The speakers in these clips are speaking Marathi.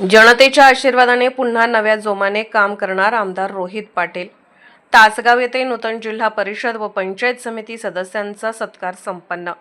जनतेच्या आशीर्वादाने पुन्हा नव्या जोमाने काम करणार आमदार रोहित पाटील. तासगाव येथे नूतन जिल्हा परिषद व पंचायत समिती सदस्यांचा सत्कार संपन्न.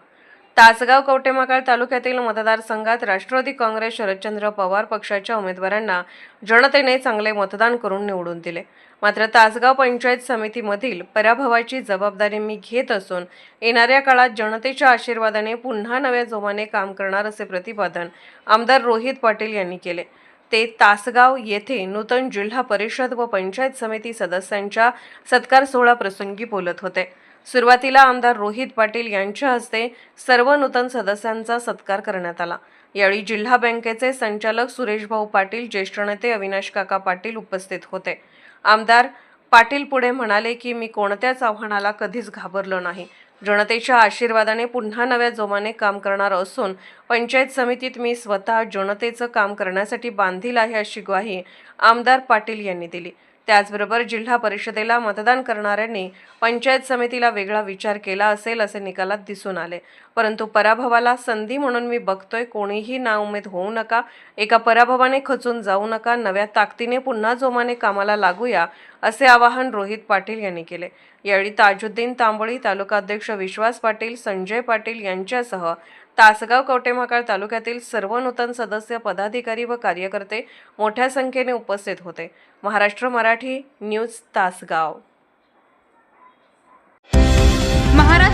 तासगाव कवटेमाकाळ तालुक्यातील मतदारसंघात राष्ट्रवादी काँग्रेस शरदचंद्र पवार पक्षाच्या उमेदवारांना जनतेने चांगले मतदान करून निवडून दिले. मात्र तासगाव पंचायत समितीमधील पराभवाची जबाबदारी मी घेत असून येणाऱ्या काळात जनतेच्या आशीर्वादाने पुन्हा नव्या जोमाने काम करणार असे प्रतिपादन आमदार रोहित पाटील यांनी केले. ते तासगाव येथे नूतन जिल्हा परिषद व पंचायत समिती सदस्यांच्या सत्कार सोहळा प्रसंगी बोलत होते. सुरुवातीला आमदार रोहित पाटील यांच्या हस्ते सर्व नूतन सदस्यांचा सत्कार करण्यात आला. यावेळी जिल्हा बँकेचे संचालक सुरेश भाऊ पाटील ज्येष्ठ नेते अविनाश काका पाटील उपस्थित होते. आमदार पाटील पुढे म्हणाले की मी कोणत्याच आव्हानाला कधीच घाबरलो नाही. जनतेच्या आशीर्वादाने पुन्हा नव्या जोमाने काम करणार असून पंचायत समितीत मी स्वतः जनतेचं काम करण्यासाठी बांधील आहे अशी ग्वाही आमदार पाटील यांनी दिली. त्याचबरोबर जिल्हा परिषदेला मतदान करणाऱ्यांनी पंचायत समितीला वेगळा विचार केला असेल असे निकालात दिसून आले. परंतु पराभवाला संधी म्हणून मी बघतोय कोणीही नाउमेद होऊ नका एका पराभवाने खचून जाऊ नका नव्या ताकदीने पुन्हा जोमाने कामाला लागूया असे आवाहन रोहित पाटील यांनी केले. यावेळी ताजुद्दीन तांबोळी तालुका अध्यक्ष विश्वास पाटील संजय पाटील यांच्यासह तासगाव कवटेमाकाळ तालुक्यातील सर्व नूतन सदस्य पदाधिकारी व कार्यकर्ते मोठ्या संख्येने उपस्थित होते. महाराष्ट्र मराठी न्यूज तासगाव.